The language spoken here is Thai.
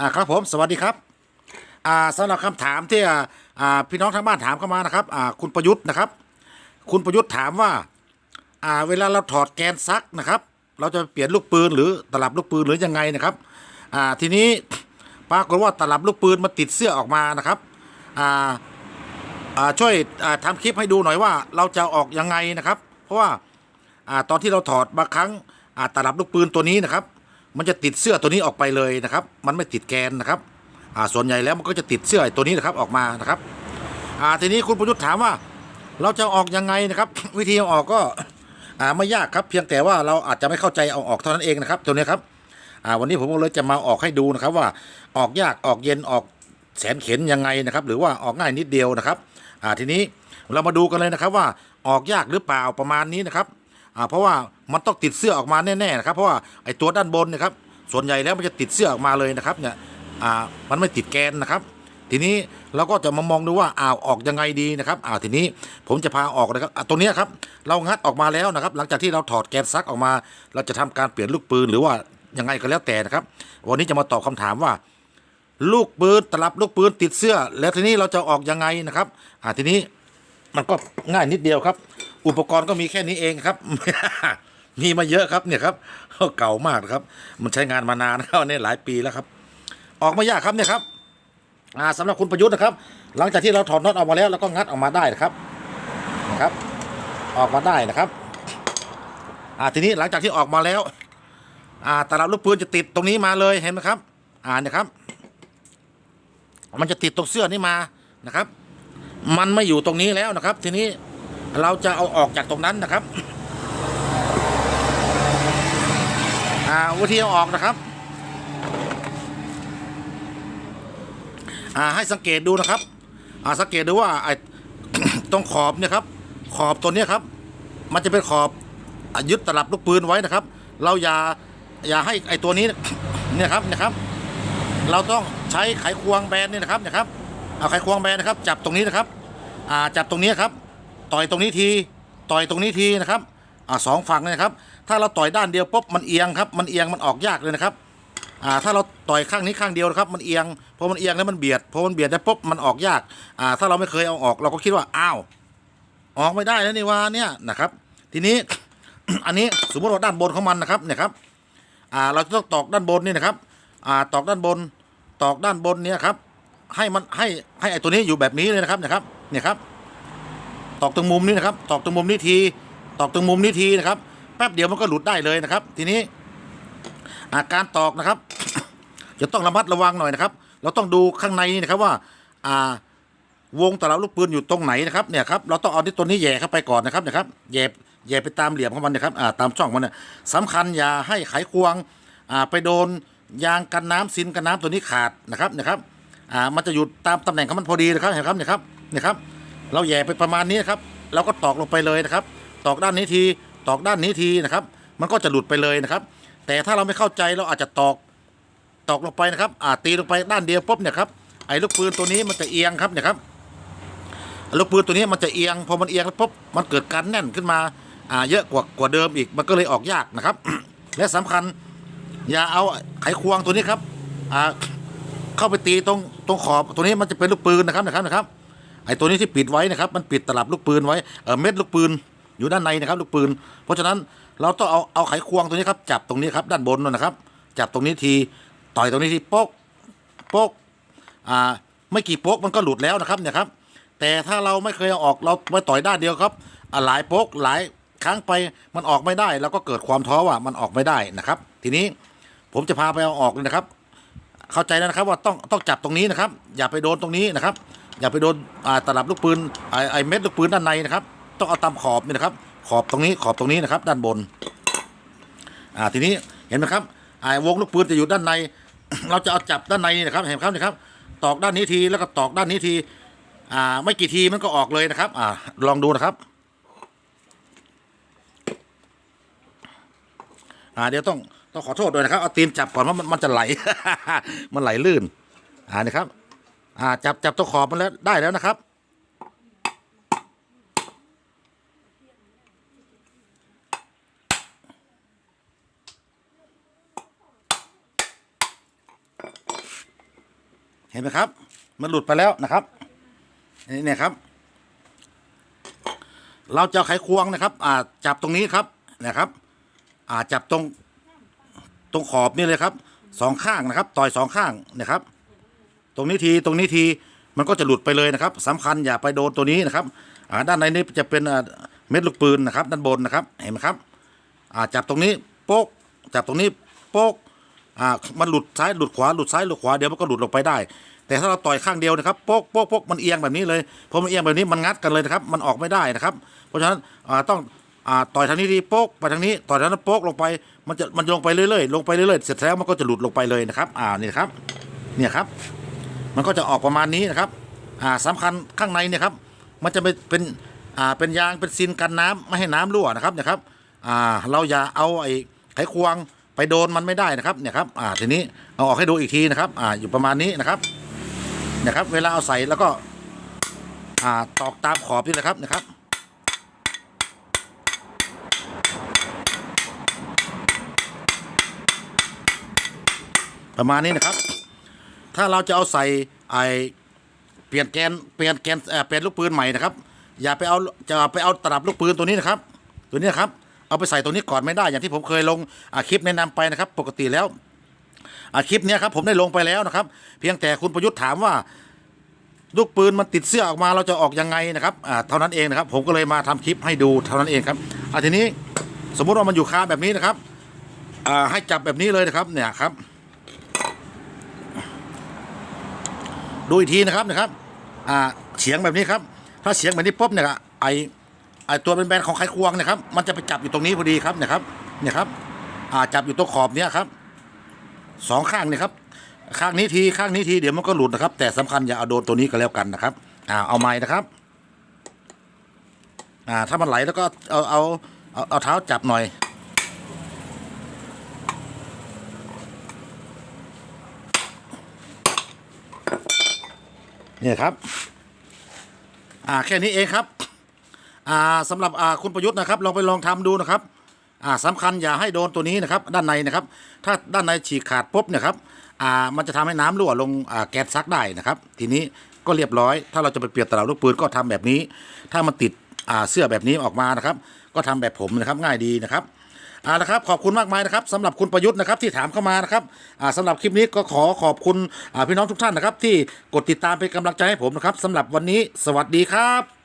อ่าครับผมสวัสดีครับอ่าสำหรับคำถามที่อ่าพี่น้องทางบ้านถามเข้ามานะครับอ่าคุณประยุทธ์นะครับ คุณประยุทธ์ถามว่าอ่าเวลาเราถอดแกนซักนะครับ เราจะเปลี่ยนลูกปืนหรือตลับลูกปืนหรือยังไงนะครับอ่าทีนี้ปรากฏว่าตลับลูกปืนมันติดเสื้อออกมานะครับอ่าอ่าช่วยอ่าทำคลิปให้ดูหน่อยว่าเราจะออกยังไงนะครับ เพราะว่าอ่าตอนที่เราถอดบางครั้งอ่าตลับลูกปืนตัวนี้นะครับ มันจะติดเสื้อตัวนี้ออกไปเลยนะครับ มันไม่ติดแกนนะครับอ่าส่วนใหญ่แล้วมันก็จะติดเสื้อไอ้ตัวนี้นะครับออกมานะครับอ่าทีนี้คุณประยุทธ์ถามว่า เราจะออกยังไงนะครับ วิธีอออกก็อ่าไม่ยากครับ เพียงแต่ว่าเราอาจจะไม่เข้าใจเอาออกเท่านั้นเองนะครับ ตัวนี้ครับอ่าวันนี้ผมก็เลยจะมาออกให้ดูนะครับว่าออกยากออกเย็นออกแสนเข็นยังไงนะครับ หรือว่าออกง่ายนิดเดียวนะครับอ่าทีนี้เรามาดูกันเลยนะครับว่าออกยากหรือเปล่าประมาณนี้นะครับ อ่าเพราะว่ามันต้องติดเสื้อออกมาแน่ๆนะครับเพราะว่าไอ้ตัวด้านบนเนะครับส่วนใหญ่แล้วมันจะติดเสื้อออกมาเลยนะครับเนี่ยอ่ามันไม่ติดแกนนะครับ ทีนี้เราก็จะมามองดูว่าอ้าวออกยังไงดีนะครับอ้าวทีนี้ผมจะพาออกนะครับอะตรงนี้ครับเรางัดออกมาแล้วนะครับ หลังจากที่เราถอดแกนซักออกมา เราจะทำการเปลี่ยนลูกปืนหรือว่ายังไงก็แล้วแต่นะครับ วันนี้จะมาตอบคำถามว่า ลูกปืนตลับลูกปืนติดเสื้อ แล้วทีนี้เราจะออกยังไงนะครับอ่าทีนี้มันก็ง่ายนิดเดียวครับ อุปกรณ์ก็มีแค่นี้เองครับ มีมาเยอะครับเนี่ยครับเก่ามากครับ มันใช้งานมานานนะครับเนี่ยหลายปีแล้วครับ ออกม่ยากครับเนี่ยครับอ่าสำหรับคุณประยุทธ์นะครับ หลังจากที่เราถอดน็อตออกมาแล้วเราก็งัดออกมาได้นะครับนะครับ ออกมาได้นะครับอ่าทีนี้หลังจากที่ออกมาแล้ว อ่าตลับลูกปืนจะติดตรงนี้มาเลยเห็นไหมครับ อ่านี่ยครับ มันจะติดตรงเสื้อนี่มานะครับ มันไม่อยู่ตรงนี้แล้วนะครับ ทีนี้ เราจะเอาออกจากตรงนั้นนะครับอ่าวิธีเอาออกนะครับอ่าให้สังเกตดูนะครับอ่าสังเกตดูว่าไอ้ตรงขอบเนี่ยครับ ขอบตัวเนี้ยครับ มันจะเป็นขอบอยึดตลับลูกปืนไว้นะครับ เราอย่าอย่าให้ไอ้ตัวนี้เนี่ยครับเนี่ยครับ เราต้องใช้ไขควงแบนนี่นะครับนะครับเอาไขควงแบนนะครับ จับตรงนี้นะครับอ่าจับตรงนี้ครับ ต่อยตรงนี้ทีต่อยตรงนี้ทีนะครับอ่าสองฝั่งเลยนะครับ ถ้าเราต่อยด้านเดียวปุ๊บมันเอียงครับ มันเอียงมันออกยากเลยนะครับอ่าถ้าเราต่อยข้างนี้ข้างเดียวนะครับ มันเอียงพอมันเอียงแล้วมันเบียดพอมันเบียดแล้วปุ๊บมันออกยากอ่าถ้าเราไม่เคยเอาออกเราก็คิดว่าอ้าวออกไม่ได้แล้วนี่ว่าเนี่ยนะครับ ทีนี้ อันนี้สมมติว่าด้านบนของมันนะครับเนี่ยครับอ่าเราจะต้องตอกด้านบนนี่นะครับอ่าตอกด้านบน ตอกด้านบนเนี่ยครับ ให้มันให้ให้ไอ้ตัวนี้อยู่แบบนี้เลยนะครับนะครับเนี่ยครับ ตอกตรงมุมนี้นะครับ ตอกตรงมุมนี้ที ตอกตรงมุมนี้ทีนะครับ แป๊บเดียวมันก็หลุดได้เลยนะครับ ทีนี้อาการตอกนะครับ จะต้องระมัดระวังหน่อยนะครับ เราต้องดูข้างในนี่นะครับว่า อ่าวงตลับลูกปืนอยู่ตรงไหนนะครับเนี่ยครับเราต้องเอาที่ตัวนี้แย่เข้าไปก่อนนะครับเนะครับแย่แย่ไปตามเหลี่ยมของมันนะครับอ่าตามช่องมันเนี่ยสำคัญอย่าให้ไขควงอ่าไปโดนยางกันน้ำซินกันน้ำตัวนี้ขาดนะครับนะครับอ่ามันจะอยู่ตามตำแหน่งของมันพอดีนะครับเห็นครับเนี่ยครับเนี่ยครับ เราแย่ไปประมาณนี้นะครับเราก็ตอกลงไปเลยนะครับ ตอกด้านนี้ทีตอกด้านนี้ทีนะครับ มันก็จะหลุดไปเลยนะครับ แต่ถ้าเราไม่เข้าใจเราอาจจะตอกตอกลงไปนะครับอ่าตีลงไปด้านเดียวปุ๊บเนี่ยครับไอ้ลูกปืนตัวนี้มันจะเอียงครับเนี่ยครับลูกปืนตัวนี้มันจะเอียงพอมันเอียงแล้วปุ๊บมันเกิดการแน่นขึ้นมาอ่าเยอะกว่ากว่าเดิมอีกมันก็เลยออกยากนะครับ และสำคัญอย่าเอาไขควงตัวนี้ครับอ่าเข้าไปตีตรงตรงขอบตัวนี้มันจะเป็นลูกปืนนะครับนะครับนะครับ ไอ้ตัวนี้ที่ปิดไว้นะครับ มันปิดตลับลูกปืนไว้เออเม็ดลูกปืนอยู่ด้านในนะครับ ลูกปืน เพราะฉะนั้นเราต้องเอาเอาไขควงตัวนี้ครับ จับตรงนี้ครับ ด้านบนนั่นนะครับ จับตรงนี้ทีต่อยตรงนี้ทีโป๊กโป๊กอ่าไม่กี่โป๊กมันก็หลุดแล้วนะครับเนี่ยครับ แต่ถ้าเราไม่เคยเอาออกเราไปต่อยด้านเดียวครับหลายโป๊กหลายครั้งไปมันออกไม่ได้เราก็เกิดความท้อว่ามันออกไม่ได้นะครับ ทีนี้ผมจะพาไปเอาออกเลยนะครับ เข้าใจแล้วนะครับว่าต้องต้องจับตรงนี้นะครับ อย่าไปโดนตรงนี้นะครับ อย่าไปโดนอาตลับลูกปืนไอไอเม็ดลูกปืนด้านในนะครับ ต้องเอาตามขอบนี่นะครับ ขอบตรงนี้ขอบตรงนี้นะครับ ด้านบน อ่าทีนี้เห็นไหมครับไอ้วงลูกปืนจะอยู่ด้านใน เราจะเอาจับด้านในนี่นะครับ เห็นครับนี่ครับ ตอกด้านนี้ทีแล้วก็ตอกด้านนี้ที อ่า ไม่กี่ทีมันก็ออกเลยนะครับ อ่า ลองดูนะครับ อ่าเดี๋ยวต้องต้องขอโทษด้วยนะครับเอาตีนจับก่อนว่ามันมันจะไหล มันไหลลื่น อ่านี่ครับ อ่าจับจับตัวขอบมันแล้วได้แล้วนะครับ เห็นไหมครับ มันหลุดไปแล้วนะครับนี่เนี่ยครับ เราจะไขควงนะครับ อ่าจับตรงนี้ครับนะครับ อ่าจับตรงตรงขอบนี่เลยครับสองข้างนะครับ ต่อยสองข้างนะครับ ตรงนี้ทีตรงนี้ทีมันก็จะหลุดไปเลยนะครับสำคัญอย่าไปโดนตัวนี้นะครับอ่าด้านในนี้จะเป็นเม็ดลูกปืนนะครับ ด้านบนนะครับเห็นไหมครับอ่าจับตรงนี้โป๊กจับตรงนี้โป๊กอ่ามันหลุดซ้ายหลุดขวาหลุดซ้ายหลุดขวาเดี๋ยวมันก็หลุดลงไปได้ แต่ถ้าเราต่อยข้างเดียวนะครับโป๊กโป๊กโป๊กมันเอียงแบบนี้เลยพอมันเอียงแบบนี้มันงัดกันเลยนะครับ มันออกไม่ได้นะครับ เพราะฉะนั้นอ่าต้องอ่าต่อยทางนี้ดีโป๊กไปทางนี้ต่อยทางนั้นโป๊กลงไปมันจะมันลงไปเรื่อยๆลงไปเรื่อยๆเสร็จแล้วมันก็จะหลุดลงไปเลยนะครับอ่านี่ครับเนี่ยครับ มันก็จะออกประมาณนี้นะครับอ่าสำคัญข้างในเนี่ยครับมันจะเป็นเป็นอ่าเป็นยางเป็นซินกันน้ำไม่ให้น้ำรั่วนะครับเนี่ยครับอ่าเราอย่าเอาไอ้ไขควงไปโดนมันไม่ได้นะครับเนี่ยครับอ่าทีนี้เอาออกให้ดูอีกทีนะครับอ่าอยู่ประมาณนี้นะครับเนี่ยครับเวลาเอาใส่แล้วก็อ่าตอกตามขอบนี่เลยครับนะครับประมาณนี้นะครับ ถ้าเราจะเอาใส่ไอเปลี่ยนแกนเปลี่ยนแกนเอ่อเปลี่ยนลูกปืนใหม่นะครับ อย่าไปเอาจะไปเอาตลับลูกปืนตัวนี้นะครับ ตัวนี้นะครับ เอาไปใส่ตัวนี้ก่อนไม่ได้อย่างที่ผมเคยลงอ่าคลิปแนะนำไปนะครับ ปกติแล้วอ่าคลิปเนี้ยครับผมได้ลงไปแล้วนะครับ เพียงแต่คุณประยุทธ์ถามว่าลูกปืนมันติดเสื้อออกมาเราจะออกยังไงนะครับอ่าเท่านั้นเองนะครับ ผมก็เลยมาทำคลิปให้ดูเท่านั้นเองครับอ่าทีนี้สมมุติว่ามันอยู่คาแบบนี้นะครับอ่าให้จับแบบนี้เลยนะครับเนี่ยครับ ดูอีกทีนะครับนะครับอ่าเฉียงแบบนี้ครับ ถ้าเฉียงแบบนี้ปุ๊บเนี่ยไอไอตัวเป็นแบนๆของไขควงนะครับ มันจะไปจับอยู่ตรงนี้พอดีครับเนี่ยครับเนี่ยครับอ่าจับอยู่ตรงขอบเนี้ยครับสองข้างเนี่ยครับ ข้างนี้ทีข้างนี้ทีเดี๋ยวมันก็หลุดนะครับ แต่สำคัญอย่าเอาโดนตัวนี้ก็แล้วกันนะครับอ่าเอาไม้นะครับอ่าถ้ามันไหลแล้วก็เอาเอาเอาเอาเท้าจับหน่อย เนี่ยครับ อ่าแค่นี้เองครับ อ่าสำหรับอ่าคุณประยุทธ์นะครับ ลองไปลองทำดูนะครับ อ่าสำคัญอย่าให้โดนตัวนี้นะครับ ด้านในนะครับ ถ้าด้านในฉีกขาดปุ๊บเนี่ยครับ อ่ามันจะทำให้น้ำรั่วลงอ่าแก๊สซักได้นะครับ ทีนี้ก็เรียบร้อย ถ้าเราจะไปเปลี่ยนตลับลูกปืนก็ทำแบบนี้ ถ้ามันติดอ่าเสื้อแบบนี้ออกมานะครับ ก็ทำแบบผมนะครับง่ายดีนะครับ เอาละครับขอบคุณมากมายนะครับสำหรับคุณประยุทธ์นะครับที่ถามเข้ามานะครับอ่าสำหรับคลิปนี้ก็ขอขอบคุณอ่าพี่น้องทุกท่านนะครับที่กดติดตามเป็นกำลังใจให้ผมนะครับสำหรับวันนี้สวัสดีครับ